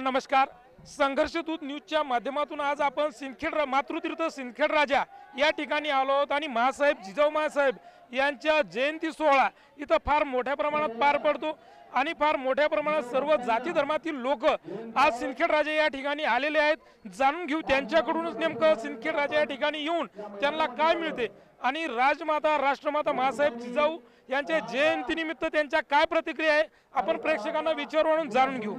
नमस्कार. संघर्षदूत न्यूजच्या माध्यमातून आज आपण सिंदखेड रा- मातृतीर्थ सिंदखेड राजा या ठिकाणी आलो आहोत आणि महासाहेब जिजाऊ महासाहेब यांच्या जयंती सोहळा इथं फार मोठ्या प्रमाणात पार पडतो आणि फार मोठ्या प्रमाणात सर्व जाती धर्मातील लोक आज सिंदखेड राजा या ठिकाणी आलेले आहेत. जाणून घेऊ त्यांच्याकडूनच नेमकं सिंदखेड राजा या ठिकाणी येऊन त्यांना काय मिळते आणि राजमाता राष्ट्रमाता महासाहेब जिजाऊ यांच्या जयंतीनिमित्त त्यांच्या काय प्रतिक्रिया आहे आपण प्रेक्षकांना विचारून जाणून घेऊ.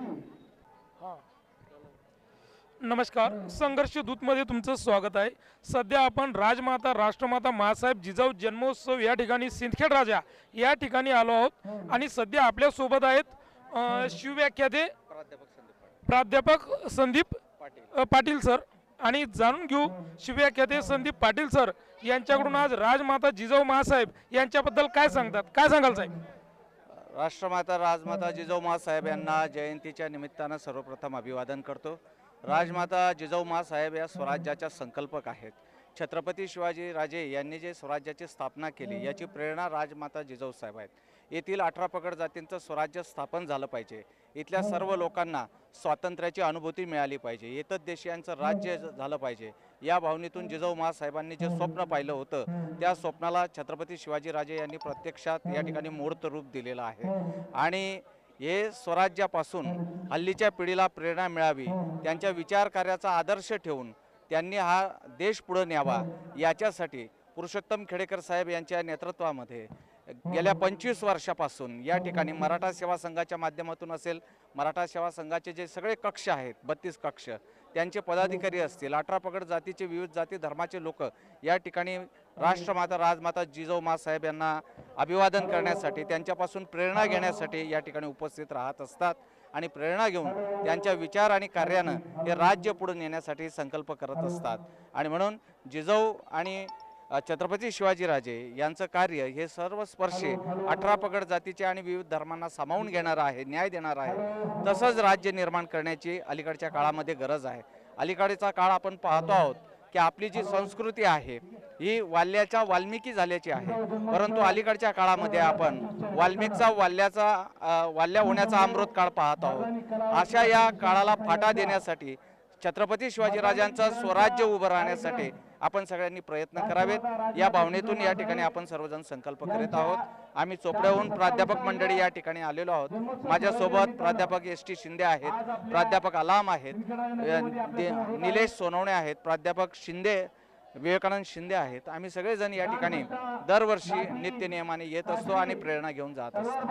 नमस्कार. संघर्ष दूतमध्ये तुमचं स्वागत आहे. सध्या आपण राजमाता राष्ट्रमाता महासाहेब जिजाऊ जन्मोत्सव या ठिकाणी सिंदखेड राजा या ठिकाणी आलो आहोत. आणि सध्या आपल्यासोबत आहेत अं, शिवव्याख्याते प्राध्यापक संदीप पाटील सर. आणि जाणून घेऊ शिवव्याख्याते संदीप पाटील सर यांच्याकडून आज राजमाता जिजाऊ महासाहेब यांच्याबद्दल काय सांगतात? काय सांगाल साहेब? राष्ट्रमाता राजमाता जिजाऊ मासाहेब यांना जयंतीच्या निमित्तानं सर्वप्रथम अभिवादन करतो. राजमाता जिजाऊ मासाहेब या स्वराज्याच्या संकल्पक आहेत. छत्रपती शिवाजी राजे यांनी जे स्वराज्याची स्थापना केली याची प्रेरणा राजमाता जिजाऊ साहेब आहेत. येथील अठरा पगड जातींचं स्वराज्य स्थापन झालं पाहिजे. इथल्या सर्व लोकांना स्वातंत्र्याची अनुभूती मिळाली पाहिजे. येतच देशीयांचं राज्य झालं पाहिजे. या भावनेतून जिजाऊ महासाहेबांनी जे स्वप्न पाहिलं होतं त्या स्वप्नाला छत्रपती शिवाजीराजे यांनी प्रत्यक्षात या ठिकाणी मूर्त रूप दिलेलं आहे. आणि हे स्वराज्यापासून हल्लीच्या पिढीला प्रेरणा मिळावी त्यांच्या विचार कार्याचा आदर्श ठेवून त्यांनी हा देश पुढे न्यावा याच्यासाठी पुरुषोत्तम खेडेकर साहेब यांच्या नेतृत्वामध्ये गेल्या पंचवीस वर्षापासून या ठिकाणी मराठा सेवा संघाच्या माध्यमातून असेल मराठा सेवा संघाचे जे सगळे कक्ष आहेत बत्तीस कक्ष त्यांचे पदाधिकारी असतील अठरा पगड जातीचे विविध जाती धर्माचे लोक या ठिकाणी राष्ट्रमाता राजमाता जिजाऊ मासाहेब यांना अभिवादन करण्यासाठी त्यांच्यापासून प्रेरणा घेण्यासाठी या ठिकाणी उपस्थित राहत असतात आणि प्रेरणा घेऊन त्यांच्या विचार आणि कार्यानं हे राज्य पुढे नेण्यासाठी संकल्प करत असतात. आणि म्हणून जिजाऊ आणि छत्रपती शिवाजीराजे यांचं कार्य हे सर्व स्पर्शे अठरा पगड जातीचे आणि विविध धर्मांना सामावून घेणारं आहे न्याय देणार आहे. तसंच राज्य निर्माण करण्याची अलीकडच्या काळामध्ये गरज आहे. अलीकडचा काळ आपण पाहतो आहोत की आपली जी संस्कृती आहे ही वाल्याच्या वाल्मिकी झाल्याची आहे. परंतु अलीकडच्या काळामध्ये आपण वाल्मिकचा वाल्याचा वाल्या होण्याचा अमृत काळ पाहत आहोत. अशा या काळाला फाटा देण्यासाठी छत्रपती शिवाजीराजांचं स्वराज्य उभं राहण्यासाठी आपण सगळ्यांनी प्रयत्न करावेत. या भावनेतून या ठिकाणी आपण सर्वजण संकल्प करीत आहोत. आम्ही चोपड्याहून प्राध्यापक मंडळी या ठिकाणी आलेलो आहोत. माझ्यासोबत प्राध्यापक एस टी शिंदे आहेत प्राध्यापक अलाम आहेत निलेश सोनवणे आहेत प्राध्यापक शिंदे विवेकानंद शिंदे आहेत. आम्ही सगळेजण या ठिकाणी दरवर्षी नित्य नियमाने येत असतो आणि प्रेरणा घेऊन जात असतो.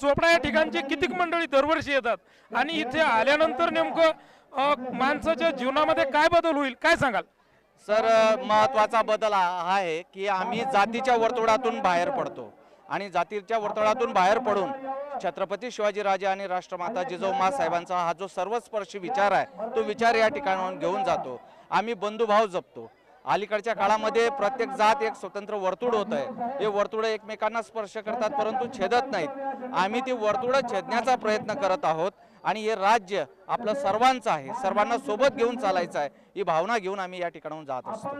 चोपडा या ठिकाणची कितीक मंडळी दरवर्षी येतात? आणि इथे आल्यानंतर नेमकं माणसाच्या जीवनामध्ये काय बदल होईल? काय सांगाल? सर महत्त्वाचा बदल हा आहे की आम्ही जातीच्या वर्तुळातून बाहेर पडतो. आणि जातीच्या वर्तुळातून बाहेर पडून छत्रपती शिवाजीराजे आणि राष्ट्रमाता जिजाऊ साहेबांचा हा जो सर्वस्पर्शी विचार आहे तो विचार या ठिकाणाहून घेऊन जातो. आम्ही बंधुभाव जपतो. अलीकडच्या काळामध्ये प्रत्येक जात एक स्वतंत्र वर्तुळ होत आहे हे वर्तुळ एकमेकांना स्पर्श करतात परंतु छेदत नाहीत. आम्ही ती वर्तुळ छेदण्याचा प्रयत्न करत आहोत आणि हे राज्य आपलं सर्वांचं आहे. सर्वांना सोबत घेऊन चालायचं आहे. ही भावना घेऊन आम्ही या ठिकाणाहून जात असतो.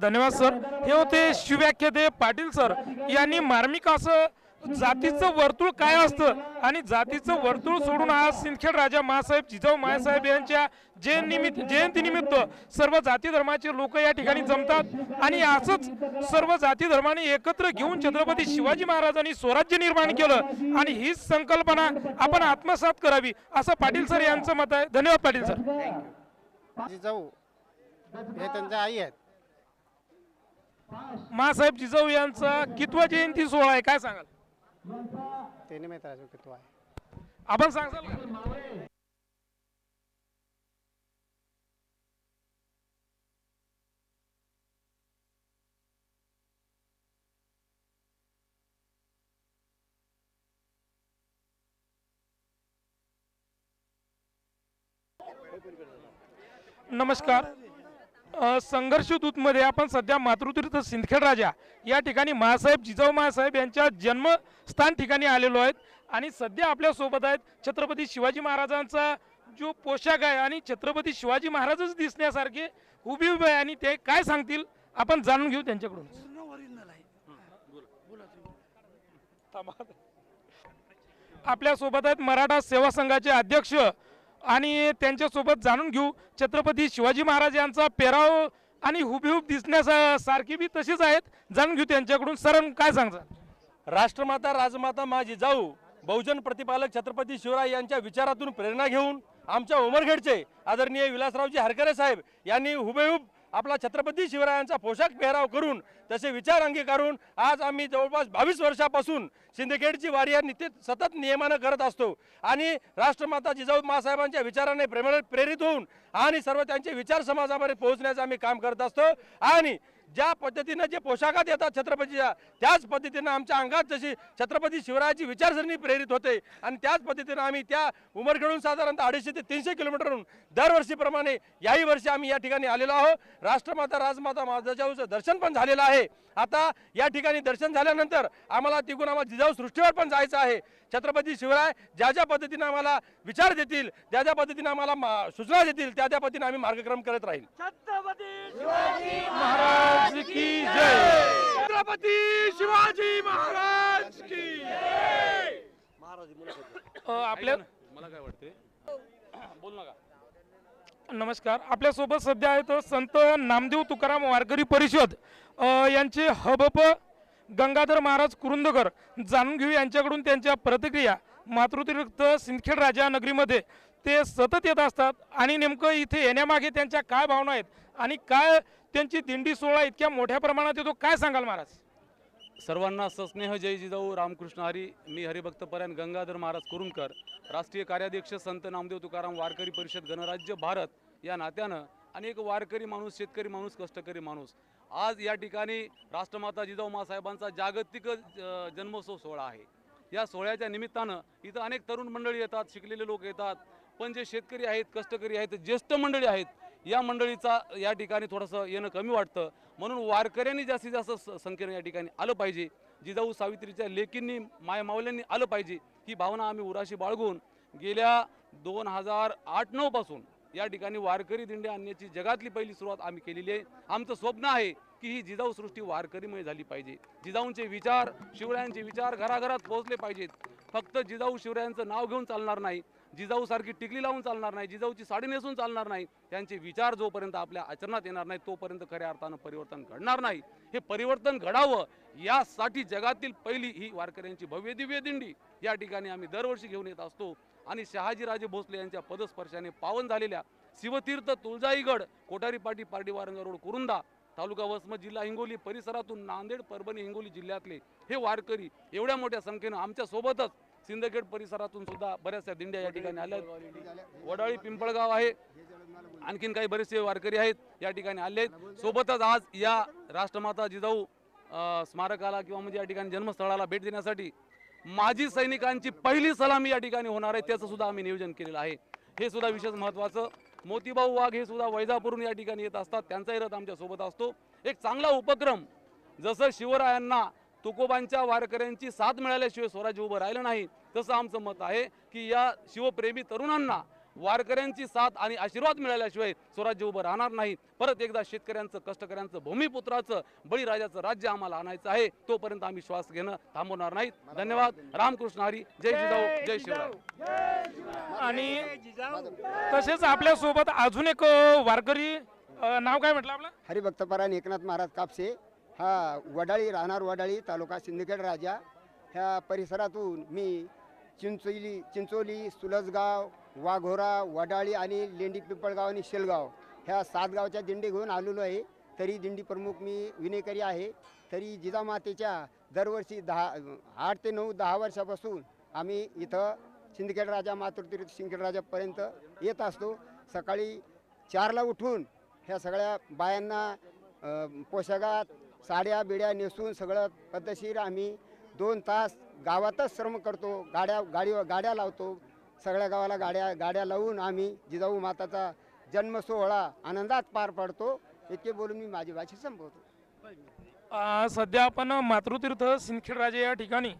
धन्यवाद सर. हे होते शिव्याख्याते पाटील सर. यांनी मार्मिक असं जातीचं वर्तुळ काय असतं? आणि जातीचं वर्तुळ सोडून आज सिंदखेड राजा मासाहेब जिजाऊ मासाहेब यांच्या जयंनिमित्त जयंतीनिमित्त सर्व जाती धर्माचे लोक या ठिकाणी जमतात. आणि असंच सर्व जाती धर्माने एकत्र घेऊन छत्रपती शिवाजी महाराजांनी स्वराज्य निर्माण केलं. आणि हीच संकल्पना आपण आत्मसात करावी असं पाटील सर यांचं मत आहे. धन्यवाद पाटील सर. जिजाऊ हे त्यांच्या आई आहेत. मासाहेब जिजाऊ यांचा कितवा जयंती सोहळा आहे? काय सांगाल? ते नाही माहीत अजून किती आहे आपण सांगाल का? नमस्कार अ, संघर्ष दूतमध्ये आपण सध्या मातृतीर्थ सिंदखेड राजा या ठिकाणी महासाहेब जिजाऊ महासाहेब यांच्या जन्मस्थान ठिकाणी आलेलो आहेत. आणि सध्या आपल्यासोबत आहेत छत्रपती शिवाजी महाराजांचा जो पोशाख आहे आणि छत्रपती शिवाजी महाराजच दिसण्यासारखे उभी उभे आहे आणि ते काय सांगतील आपण जाणून घेऊ त्यांच्याकडून. आपल्यासोबत आहेत मराठा सेवा संघाचे अध्यक्ष आणि त्यांच्यासोबत जाणून घेऊ. छत्रपती शिवाजी महाराज यांचा पेराव आणि हुबेहूब दिसण्यासारखी बी तशीच आहेत. जाणून घेऊ त्यांच्याकडून. सरण काय सांगतात राष्ट्रमाता राजमाता माझी जाऊ. बहुजन प्रतिपालक छत्रपती शिवराय यांच्या विचारातून प्रेरणा घेऊन आमच्या उमरखेडचे आदरणीय विलासरावजी हरकरे साहेब यांनी हुबेहूब आपला छत्रपती शिवरायांचा पोशाख पेहराव करून तसे विचार अंगीकारून आज आम्ही जवळपास बावीस वर्षापासून सिंदखेडची वारी या नित्य सतत नियमानं करत असतो. आणि राष्ट्रमाता जिजाऊ मासाहेबांच्या विचाराने प्रेम प्रेरित होऊन आणि सर्व त्यांचे विचार समाजामध्ये पोहोचण्याचं आम्ही काम करत असतो. आणि ज्या पद्धतीनं जे पोशाखात येतात छत्रपतीच्या त्याच पद्धतीनं आमच्या अंगात जशी छत्रपती शिवरायाची विचारसरणी प्रेरित होते आणि त्याच पद्धतीनं आम्ही त्या उमरखेडून साधारणतः अडीचशे ते तीनशे किलोमीटरहून दरवर्षीप्रमाणे याही वर्षी आम्ही या ठिकाणी आलेलो आहोत. राष्ट्रमाता राजमाता माझाजाऊचं दर्शन पण झालेलं आहे. आता या ठिकाणी दर्शन झाल्यानंतर आम्हाला तिकून आम्हाला जिजाऊ सृष्टीवर पण जायचं आहे. छत्रपती शिवराय ज्या ज्या पद्धतीनं आम्हाला विचार देतील त्या ज्या पद्धतीनं आम्हाला सूचना देतील त्या त्या पद्धतीनं आम्ही मार्गक्रम करत राहील. महाराज की जय. छत्रपती शिवाजी महाराज की आपल्या मला काय वाटते बोल नका नमस्कार. आपल्यासोबत सध्या आहेत संत नामदेव तुकाराम वारकरी परिषद. यांचे हबप गंगाधर महाराज कुरुंदकर जाणून घेऊ यांच्याकडून त्यांच्या प्रतिक्रिया. मातृतिरिक्त सिंदखेड राजा नगरीमध्ये ते सतत येत असतात आणि नेमकं इथे येण्यामागे त्यांच्या काय भावना आहेत आणि काय त्यांची दिंडी सोहळा इतक्या मोठ्या प्रमाणात येतो काय सांगाल महाराज? सर्वांना सस्नेह जय जिजाऊ रामकृष्ण हरी मी हरिभक्त गंगाधर महाराज कुरुंदकर राष्ट्रीय कार्याध्यक्ष संत नामदेव तुकाराम वारकरी परिषद गणराज्य भारत या नात्यानं आणि एक वारकरी माणूस शेतकरी माणूस कष्टकरी माणूस. आज या ठिकाणी राष्ट्रमाता जिजाऊ मासाहेबांचा जागतिक जन्मोत्सव सोहळा आहे. या सोहळ्याच्या निमित्तानं इथं अनेक तरुण मंडळी येतात शिकलेले लोक येतात. पण जे शेतकरी आहेत कष्टकरी आहेत ज्येष्ठ मंडळी आहेत या मंडळीचा या ठिकाणी थोडंसं येणं कमी वाटतं. म्हणून वारकऱ्यांनी जास्तीत जास्त संख्येनं या ठिकाणी आलं पाहिजे. जिजाऊ सावित्रीच्या लेकींनी मायमावल्यांनी आलं पाहिजे. ही भावना आम्ही उराशी बाळगून गेल्या दोन हजार आठ नऊ पासून या ठिकाणी वारकरी दिंड्या आणण्याची जगातली पहिली सुरुवात आम्ही केलेली आहे. आमचं स्वप्न आहे की ही जिजाऊ सृष्टी वारकरीमय झाली पाहिजे. जिजाऊंचे विचार शिवरायांचे विचार घराघरात पोहोचले पाहिजेत. फक्त जिजाऊ शिवरायांचं नाव घेऊन चालणार नाही जिजाऊ सारखी टिकली लावून चालणार नाही जिजाऊची साडी नेसून चालणार नाही त्यांचे विचार जोपर्यंत आपल्या आचरणात येणार नाही तोपर्यंत खऱ्या अर्थानं परिवर्तन घडणार नाही. हे परिवर्तन घडावं यासाठी जगातील पहिली ही वारकऱ्यांची भव्य दिव्य दिंडी या ठिकाणी आम्ही दरवर्षी घेऊन येत असतो. आणि शहाजीराजे भोसले यांच्या पदस्पर्शाने पावन झालेल्या शिवतीर्थ तुळजाईगड कोठारी पाटी वारंगा रोड कुरुंदा तालुका वसमत जिल्हा हिंगोली परिसरातून नांदेड परभणी हिंगोली जिल्ह्यातले हे वारकरी एवढ्या मोठ्या संख्येनं आमच्या सोबतच सिंदखेड परिसरातून सुद्धा बऱ्याचशा दिंड्या या ठिकाणी आल्या आहेत. वडाळी पिंपळगाव आहे. आणखीन काही बरेचसे वारकरी आहेत या ठिकाणी आले आहेत. सोबतच आज या राष्ट्रमाता जिजाऊ स्मारकाला किंवा म्हणजे या ठिकाणी जन्मस्थळाला भेट देण्यासाठी माजी सैनिकांची पहिली सलामी या ठिकाणी होणार आहे त्याचं सुद्धा आम्ही नियोजन केलेलं आहे. हे सुद्धा विशेष महत्त्वाचं. मोतीभाऊ वाघ हे सुद्धा वैजापूरून या ठिकाणी येत असतात त्यांचाही रथ आमच्यासोबत असतो. एक चांगला उपक्रम जसं शिवरायांना तुकोबांच्या वारकऱ्यांची साथ मिळाल्याशिवाय स्वराज्य उभं राहिलं नाही तसं आमचं मत आहे की या शिवप्रेमी तरुणांना वारकऱ्यांची साथ आणि आशीर्वाद मिळाल्याशिवाय स्वराज्य उभं राहणार नाही. परत एकदा शेतकऱ्यांचं कष्टकऱ्यांचं भूमिपुत्राचं बळीराजाचं राज्य आम्हाला आणायचं आहे तोपर्यंत आम्ही श्वास घेणं थांबवणार नाहीत. धन्यवाद. रामकृष्ण हरी. जय जिजाऊ जय शिवराय. आणि तसेच आपल्यासोबत अजून एक वारकरी नाव काय म्हटलं आपलं? हरिभक्तपरायण एकनाथ महाराज कापसे. हा वडाळी राहणार वडाळी तालुका सिंदखेड राजा. ह्या परिसरातून मी चिंचोली चिंचोली सुलसगाव वाघोरा वडाळी आणि लेंडी पिंपळगाव आणि शेलगाव ह्या सात गावच्या दिंडी घेऊन आलेलो आहे. तरी दिंडी प्रमुख मी विनेकरी आहे. तरी जिजामातेच्या दरवर्षी दहा आठ ते नऊ दहा वर्षापासून आम्ही इथं सिंदखेड राजा मातृतीर्थ सिंदखेड राजापर्यंत येत असतो. सकाळी चारला उठून ह्या सगळ्या बायांना पोशाखात साड्या बिड्या नेसून सगळं पद्धतशीर आम्ही दोन तास गावातच श्रम करतो. गाड्या गाडी गाड्या लावतो. सगळ्या गावाला गाड्या गाड्या लावून आम्ही जिजाऊ माताचा जन्म सोहळा आनंदात पार पाडतो. इतके बोलून मी माझी भाषा संपवतो. सध्या आपण मातृतीर्थ सिंदखेड राजे या ठिकाणी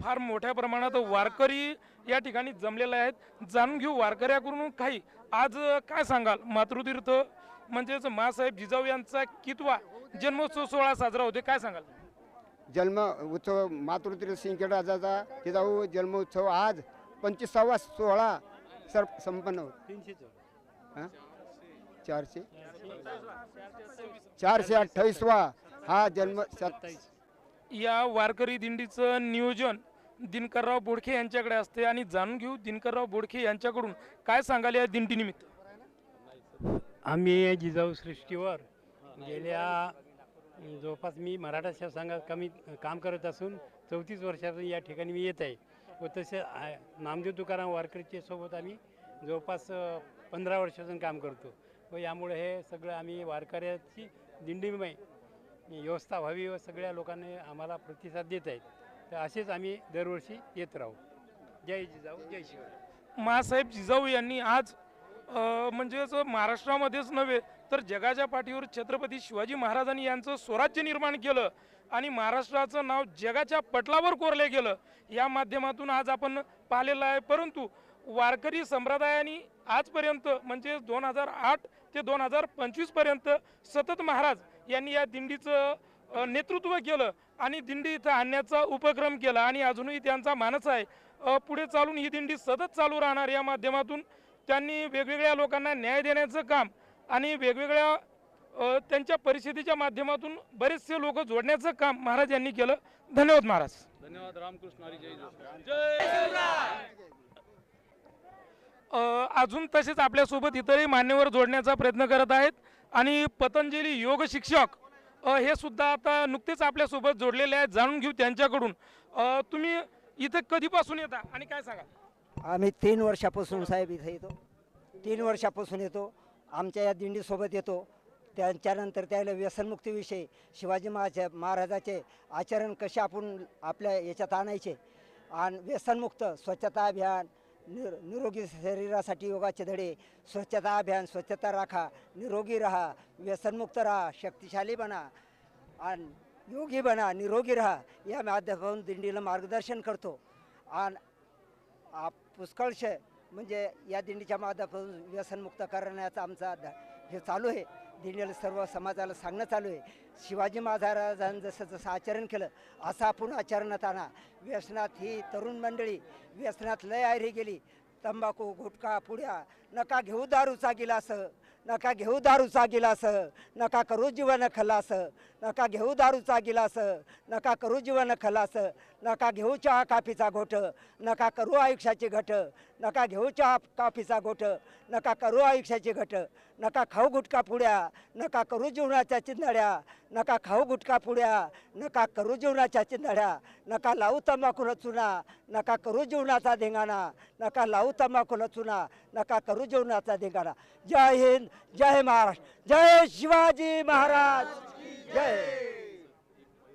फार मोठ्या प्रमाणात वारकरी या ठिकाणी जमलेले आहेत. जाणून घेऊ वारकऱ्याकडून काही. आज काय सांगाल? मातृतीर्थ म्हणजेच मासाहेब जिजाऊ यांचा कितवा जन्मोत्सव सोहळा साजरा होते काय सांगाल? जन्म उत्सव मातृतीर्थ सिंदखेड राजाचा जिजाऊ जन्म उत्सव आज पंचवीसावा सोहळा सर संपन्न होत. हां? चारशे? चारशे अठ्ठावीसवा हा जन्म सत या वारकरी दिंडीचं नियोजन दिनकरराव बोडखे यांच्याकडे असते आणि जाणून घेऊ दिनकरराव बोडखे यांच्याकडून काय सांगाल या दिंडीनिमित्त? आम्ही जिजाऊ सृष्टीवर गेल्या जवळपास मी मराठा संघात कमी काम करत असून चौतीस वर्षापासून या ठिकाणी मी येत आहे. व तसे नामदेव तुकाराम वारकरीचे सोबत आम्ही जवळपास पंधरा वर्षापासून काम करतो. व यामुळे हे सगळं आम्ही वारकऱ्याची दिंडीमय व्यवस्था व्हावी व सगळ्या लोकांनी आम्हाला प्रतिसाद देत आहेत. तर असेच आम्ही दरवर्षी येत राहू. जय जिजाऊ जय शिवराय. महासाहेब जिजाऊ यांनी आज म्हणजेच महाराष्ट्रामध्येच नव्हे तर जगाच्या पाठीवर छत्रपती शिवाजी महाराजांनी यांचं स्वराज्य निर्माण केलं आणि महाराष्ट्राचं नाव जगाच्या पटलावर कोरले गेलं. या माध्यमातून आज आपण पाहिलेलं आहे परंतु वारकरी संप्रदायाने आजपर्यंत म्हणजे दोन हजार आठ ते दोन हजार पंचवीसपर्यंत सतत महाराज यांनी या दिंडीचं नेतृत्व केलं आणि दिंडी इथं आणण्याचा उपक्रम केला आणि अजूनही त्यांचा मानस आहे. पुढे चालून ही दिंडी सतत चालू राहणार या माध्यमातून त्यांनी वेगवेगळ्या लोकांना न्याय देण्याचं काम आणि वेगवेगळ्या त्यांच्या परिस्थितीच्या माध्यमातून बरेचसे लोक जोडण्याचं काम महाराज यांनी केलं. धन्यवाद महाराज. धन्यवाद रामकृष्ण हरी जय जय अ, अजून तसेच आपल्यासोबत इतरही मान्यवर जोडण्याचा प्रयत्न करत आहेत. आणि पतंजली योग शिक्षक हे सुद्धा आता नुकतेच आपल्यासोबत जोडलेले आहेत. जाणून घेऊ त्यांच्याकडून. अ, तुम्ही इथं कधीपासून येता आणि काय सांगा आम्ही तीन वर्षापासून साहेब इथे येतो. तीन वर्षापासून येतो. आमच्या या दिंडीसोबत येतो. त्यांच्यानंतर त्याला व्यसनमुक्तीविषयी शिवाजी महाराजा महाराजाचे आचरण कसे आपण आपल्या याच्यात आणायचे? आणि व्यसनमुक्त स्वच्छता अभियान निर निरोगी शरीरासाठी योगाचे धडे स्वच्छता अभियान स्वच्छता राखा निरोगी राहा व्यसनमुक्त राहा शक्तिशाली बना आणि योगी बना निरोगी राहा या माध्यमातून दिंडीला मार्गदर्शन करतो. आणि आ- पुष्कळशे म्हणजे या दिंडीच्या माध्यमातून व्यसनमुक्त करण्याचा आमचा हे चालू आहे. दिंडीला सर्व समाजाला सांगणं चालू आहे. शिवाजी महाराजांनी जसं जसं आचरण केलं असं आपण आचरणात आणा व्यसनात ही तरुण मंडळी व्यसनात लय आयरी गेली. तंबाखू गुटखा पुड्या नका घेऊ दारूचा गिलास नका घेऊ दारूचा गिलास नका करू जीवन खलास नका घेऊ दारूचा गिलास नका करू जीवन खलास नका घेऊ चहा काफीचा घोट. नका करू आयुष्याची घट. नका घेऊ चहा काफीचा घोट. नका करू आयुष्याची घट. नका खाऊ गुटखा पुड्या. नका करू जीवनाच्या चिंधड्या. नका खाऊ गुटखा पुड्या. नका करू जीवनाच्या चिंधड्या. नका लावू तंबाखूला चुना. नका करू जीवनाचा धिंगाणा. नका लावू तंबाखूला चुना. नका करू जीवनाचा धिंगाणा. जय हिंद जय महाराष्ट्र. जय शिवाजी महाराज. जय.